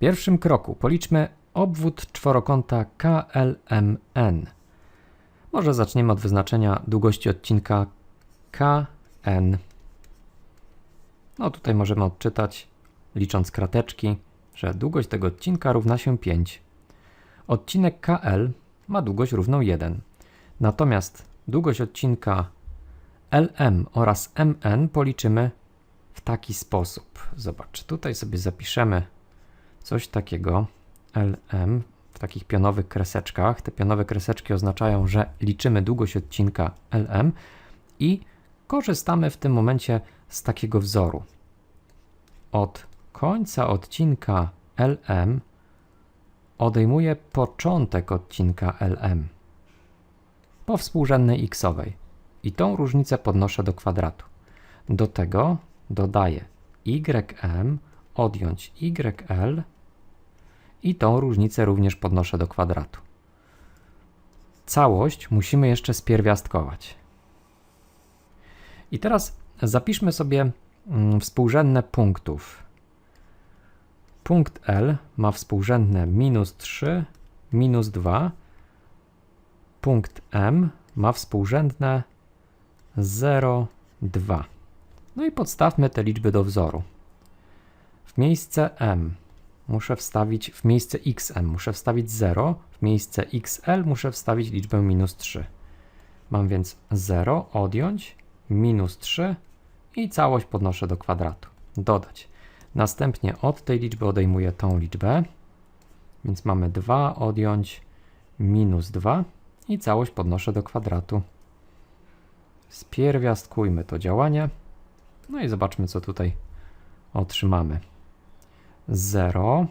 pierwszym kroku policzmy obwód czworokąta KLMN. Może zaczniemy od wyznaczenia długości odcinka KN. No tutaj możemy odczytać, licząc krateczki, że długość tego odcinka równa się 5. Odcinek KL ma długość równą 1. Natomiast długość odcinka LM oraz MN policzymy w taki sposób. Zobacz, tutaj sobie zapiszemy coś takiego LM w takich pionowych kreseczkach. Te pionowe kreseczki oznaczają, że liczymy długość odcinka LM i korzystamy w tym momencie z takiego wzoru. Od końca odcinka LM odejmuję początek odcinka LM po współrzędnej xowej i tą różnicę podnoszę do kwadratu. Do tego dodaję ym odjąć yl i tą różnicę również podnoszę do kwadratu. Całość musimy jeszcze spierwiastkować. I teraz zapiszmy sobie mm, współrzędne punktów. Punkt L ma współrzędne minus 3, minus 2. Punkt M ma współrzędne 0, 2. No i podstawmy te liczby do wzoru. W miejsce m muszę wstawić, w miejsce xm muszę wstawić 0, w miejsce xl muszę wstawić liczbę minus 3. Mam więc 0 odjąć minus 3 i całość podnoszę do kwadratu. Dodać. Następnie od tej liczby odejmuję tą liczbę, więc mamy 2 odjąć minus 2 i całość podnoszę do kwadratu. Spierwiastkujmy to działanie. No i zobaczmy, co tutaj otrzymamy. 0.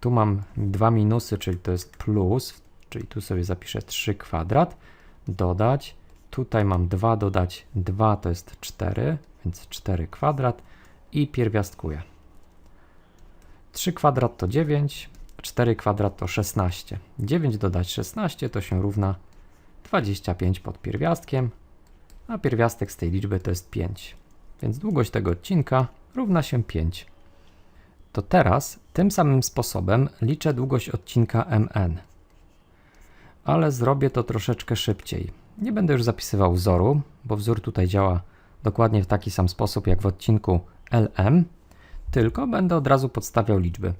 Tu mam dwa minusy, czyli to jest plus, czyli tu sobie zapiszę 3 kwadrat. Dodać. Tutaj mam 2, dodać 2 to jest 4, więc 4 kwadrat i pierwiastkuję. 3 kwadrat to 9, 4 kwadrat to 16. 9 dodać 16 to się równa 25 pod pierwiastkiem, a pierwiastek z tej liczby to jest 5. Więc długość tego odcinka równa się 5. To teraz tym samym sposobem liczę długość odcinka MN. Ale zrobię to troszeczkę szybciej. Nie będę już zapisywał wzoru, bo wzór tutaj działa dokładnie w taki sam sposób jak w odcinku LM, tylko będę od razu podstawiał liczby.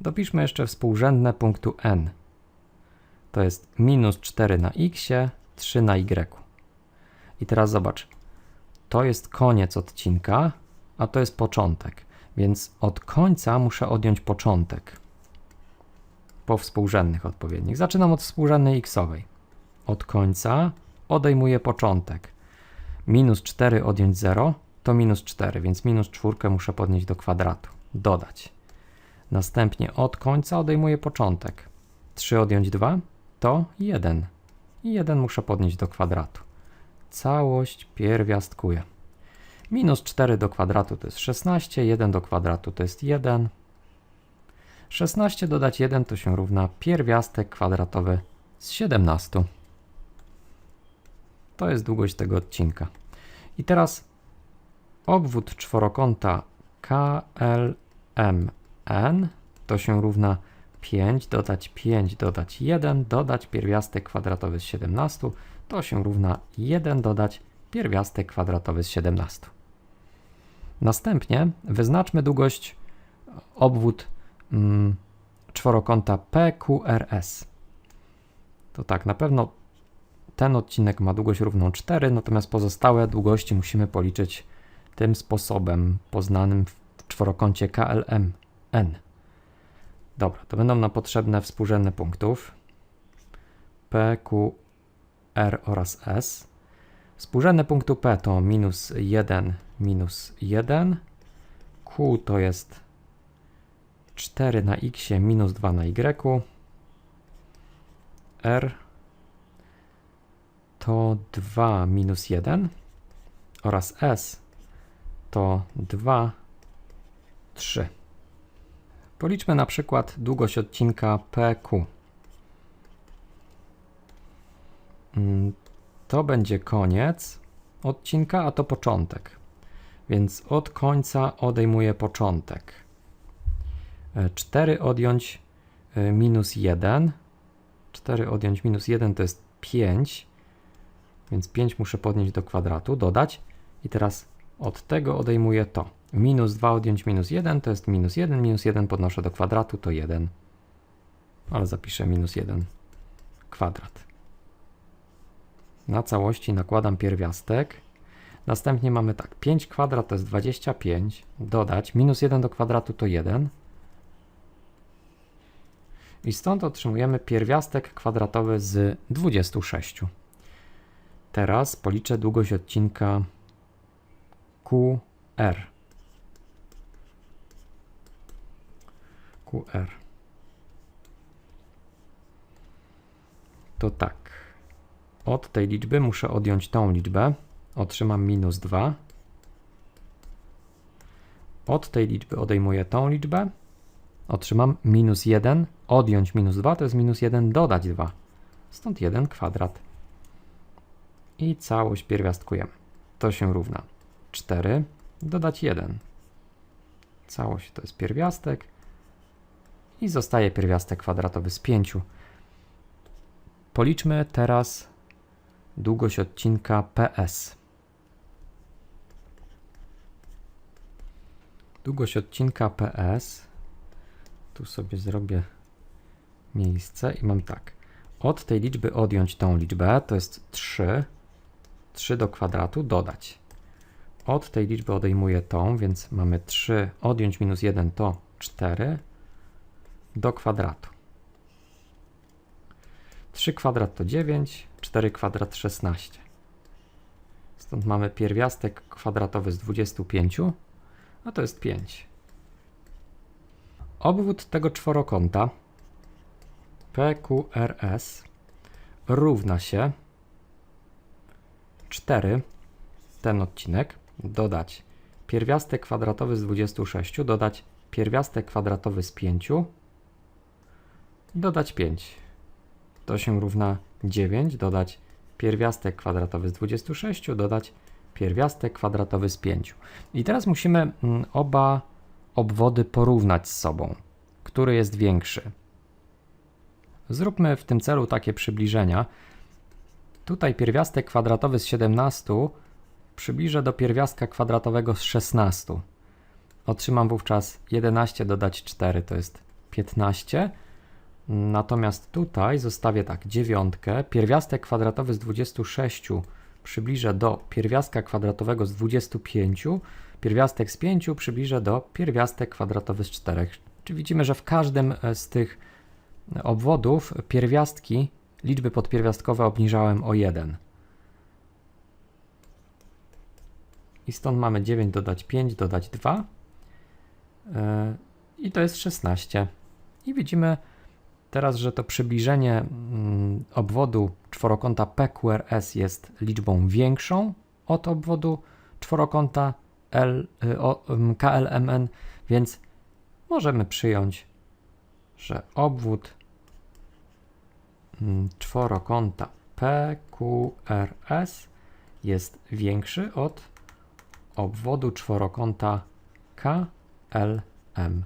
Dopiszmy jeszcze współrzędne punktu N. To jest minus 4 na x, 3 na y. I teraz zobacz, to jest koniec odcinka, a to jest początek. Więc od końca muszę odjąć początek po współrzędnych odpowiednich. Zaczynam od współrzędnej xowej. Od końca odejmuję początek. Minus 4 odjąć 0 to minus 4, więc minus 4 muszę podnieść do kwadratu. Dodać. Następnie od końca odejmuję początek. 3 odjąć 2 to 1. I 1 muszę podnieść do kwadratu. Całość pierwiastkuję. Minus 4 do kwadratu to jest 16, 1 do kwadratu to jest 1. 16 dodać 1 to się równa pierwiastek kwadratowy z 17. To jest długość tego odcinka. I teraz obwód czworokąta KLMN to się równa 5 dodać 5 dodać 1 dodać pierwiastek kwadratowy z 17 to się równa 1 dodać pierwiastek kwadratowy z 17. Następnie wyznaczmy długość obwód mm, czworokąta PQRS. To tak, na pewno ten odcinek ma długość równą 4, natomiast pozostałe długości musimy policzyć tym sposobem poznanym w czworokącie KLMN. Dobra, to będą nam potrzebne współrzędne punktów P, Q, R oraz S. Współrzędne punktu P to minus 1, minus 1. Q to jest 4 na x, minus 2 na y. R to 2 minus 1 oraz S to 2, 3. Policzmy na przykład długość odcinka PQ. To będzie koniec odcinka, a to początek. Więc od końca odejmuję początek. E, 4 odjąć e, minus 1. 4 odjąć minus 1 to jest 5, więc 5 muszę podnieść do kwadratu, dodać. I teraz od tego odejmuję to. Minus 2 odjąć minus 1 to jest minus 1, minus 1 podnoszę do kwadratu to 1. Ale zapiszę minus 1 kwadrat. Na całości nakładam pierwiastek. Następnie mamy tak, 5 kwadrat to jest 25, dodać minus 1 do kwadratu to 1. I stąd otrzymujemy pierwiastek kwadratowy z 26. Teraz policzę długość odcinka QR. QR. To tak. Od tej liczby muszę odjąć tą liczbę. Otrzymam minus 2. Od tej liczby odejmuję tą liczbę. Otrzymam minus 1. Odjąć minus 2 to jest minus 1 dodać 2. Stąd 1 kwadrat. I całość pierwiastkujemy. To się równa 4 dodać 1. Całość to jest pierwiastek. I zostaje pierwiastek kwadratowy z 5. Policzmy teraz długość odcinka PS. Długość odcinka PS. Tu sobie zrobię miejsce i mam tak. Od tej liczby odjąć tą liczbę, to jest 3. 3 do kwadratu dodać. Od tej liczby odejmuję tą, więc mamy 3 odjąć minus 1 to 4 do kwadratu. 3 kwadrat to 9, 4 kwadrat 16. Stąd mamy pierwiastek kwadratowy z 25, a to jest 5. Obwód tego czworokąta PQRS równa się 4, ten odcinek, dodać pierwiastek kwadratowy z 26, dodać pierwiastek kwadratowy z 5, dodać 5. To się równa 9, dodać pierwiastek kwadratowy z 26, dodać pierwiastek kwadratowy z 5. I teraz musimy mm, oba obwody porównać z sobą. Który jest większy? Zróbmy w tym celu takie przybliżenia. Tutaj pierwiastek kwadratowy z 17 przybliżę do pierwiastka kwadratowego z 16. Otrzymam wówczas 11 dodać 4 to jest 15. Natomiast tutaj zostawię tak, dziewiątkę, pierwiastek kwadratowy z 26 przybliżę do pierwiastka kwadratowego z 25, pierwiastek z 5 przybliżę do pierwiastek kwadratowy z 4. Czyli widzimy, że w każdym e, z tych obwodów pierwiastki, liczby podpierwiastkowe obniżałem o 1. I stąd mamy 9 dodać 5, dodać 2. Yy, I to jest 16. I widzimy teraz, że to przybliżenie mm, obwodu czworokąta PQRS jest liczbą większą od obwodu czworokąta L, y, o, KLMN, więc możemy przyjąć, że obwód mm, czworokąta PQRS jest większy od obwodu czworokąta KLMN.